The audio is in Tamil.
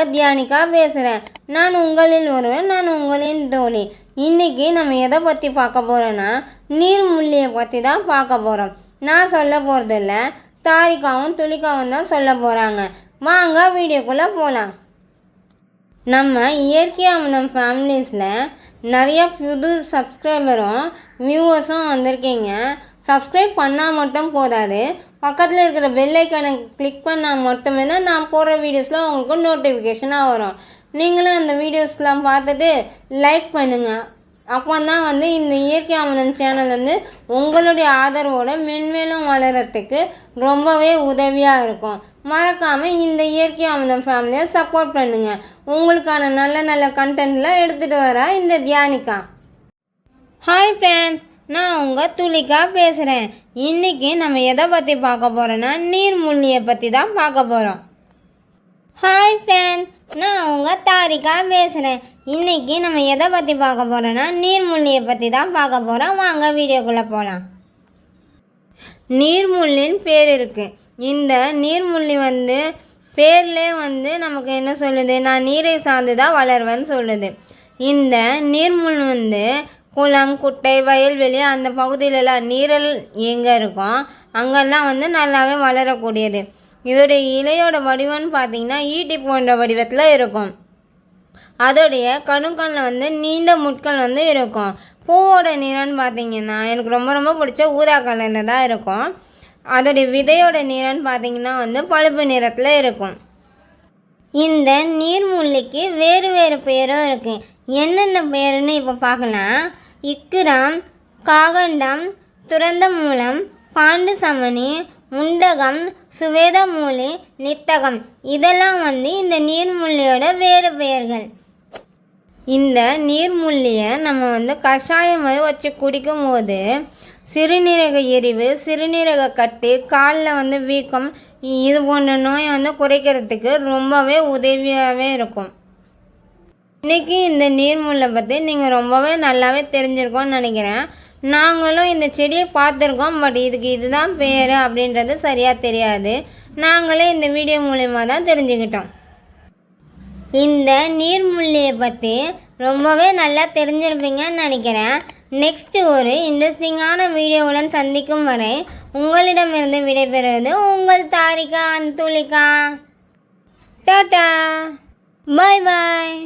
உங்கள் தியானிக்கா பேசுகிறேன் நான் உங்களில் ஒருவர் நான் உங்களின் தோழி. இன்றைக்கி நம்ம எதை பற்றி பார்க்க போகிறோன்னா நீர்மூழ்கியை பற்றி தான் பார்க்க போகிறோம் நான் சொல்ல போகிறதில்ல தாரிகாவும் துளிக்காவும் தான் சொல்ல போகிறாங்க வாங்க வீடியோக்குள்ளே போகலாம் நம்ம இயற்கை அமனம் ஃபேமிலிஸில் நிறைய புது சப்ஸ்கிரைபரும் வியூவர்ஸும் வந்திருக்கீங்க. சப்ஸ்கிரைப் பண்ணால் மட்டும் போதாது. பக்கத்தில் இருக்கிற பெல்லைக்கனை கிளிக் பண்ணால் மட்டுமே தான் நான் போடுற வீடியோஸில் உங்களுக்கு நோட்டிஃபிகேஷனாக வரும். நீங்களும் அந்த வீடியோஸ்லாம் பார்த்துட்டு லைக் பண்ணுங்கள் அப்போ தான் வந்து இந்த இயற்கை அமிலம் சேனல் வந்து உங்களுடைய ஆதரவோட மென்மேலும் வளரத்துக்கு ரொம்பவே உதவியாக இருக்கும். மறக்காமல் இந்த இயற்கை அமிலம் ஃபேமிலியை சப்போர்ட் பண்ணுங்கள் உங்களுக்கான நல்ல நல்ல கண்டென்ட்லாம் எடுத்துகிட்டு வர இந்த தியானிகா. ஹாய் ஃப்ரெண்ட்ஸ் நான் உங்கள் துளிக்கா பேசுகிறேன் இன்றைக்கி நம்ம எதை பற்றி பார்க்க போகிறோன்னா நீர்மூழ்கியை பற்றி தான் பார்க்க போகிறோம் ஹாய் ஃப்ரெண்ட்ஸ் நான் உங்கள் தாரிக்கா பேசுகிறேன் இன்றைக்கி நம்ம எதை பற்றி பார்க்க போகிறோன்னா நீர்மூழ்கியை பற்றி தான் பார்க்க போகிறோம் வாங்க வீடியோக்குள்ளே போகலாம் நீர்முள்ளின் பேர் இருக்குது இந்த நீர்முள்ளி வந்து பேர்லே வந்து நமக்கு என்ன சொல்லுது? நான் நீரை சார்ந்து தான் வளர்வேன்னு சொல்லுது. இந்த நீர்முள் வந்து குளம் குட்டை வயல்வெளி அந்த பகுதியிலலாம் நீரல் எங்கே இருக்கும். அங்கெல்லாம் வந்து நல்லாவே வளரக்கூடியது. இதோடைய இலையோட வடிவம்னு பார்த்தீங்கன்னா ஈட்டி போன்ற வடிவத்தில் இருக்கும். அதோடைய கணுக்களில் வந்து நீண்ட முட்கள் வந்து இருக்கும். பூவோட நிறம்னு பார்த்தீங்கன்னா எனக்கு ரொம்ப ரொம்ப பிடிச்ச ஊதா கலரில் தான் இருக்கும். அதோடைய விதையோட நிறம்னு பார்த்தீங்கன்னா வந்து பழுப்பு நிறத்தில் இருக்கும். இந்த நீர்முள்ளிக்கு வேறு வேறு பெயரும் இருக்குது என்னென்ன பெயருன்னு இப்போ பார்க்கலாம் இக்கிரம் காகண்டம் துறந்த மூலம் பாண்டு சமணி முண்டகம் சுவேதமூலி நித்தகம். இதெல்லாம் வந்து இந்த நீர்முள்ளியோட வேறு பெயர்கள். இந்த நீர்முள்ளியை நம்ம வந்து கஷாயம் வச்சு குடிக்கும்போது சிறுநீரக எரிவு சிறுநீரக கட்டு காலில் வந்து வீக்கம் இது போன்ற நோயை வந்து குறைக்கிறதுக்கு ரொம்பவே உதவியாகவே இருக்கும். இன்றைக்கி இந்த நீர்முல்லை பற்றி நீங்கள் ரொம்பவே நல்லாவே தெரிஞ்சிருக்கோன்னு நினைக்கிறேன். நாங்களும் இந்த செடியை பார்த்துருக்கோம் பட் இதுக்கு இதுதான் பேர் அப்படின்றது சரியாக தெரியாது. நாங்களே இந்த வீடியோ மூலயமா தான் தெரிஞ்சுக்கிட்டோம். இந்த நீர்முள்ளியை பற்றி ரொம்பவே நல்லா தெரிஞ்சிருப்பீங்கன்னு நினைக்கிறேன். நெக்ஸ்ட் ஒரு இன்ட்ரெஸ்டிங்கான வீடியோவுடன் சந்திக்கும் வரை உங்களிடமிருந்து விடைபெறுவது உங்கள் தாரிகா அந்துலிகா டாட்டா பாய் பாய்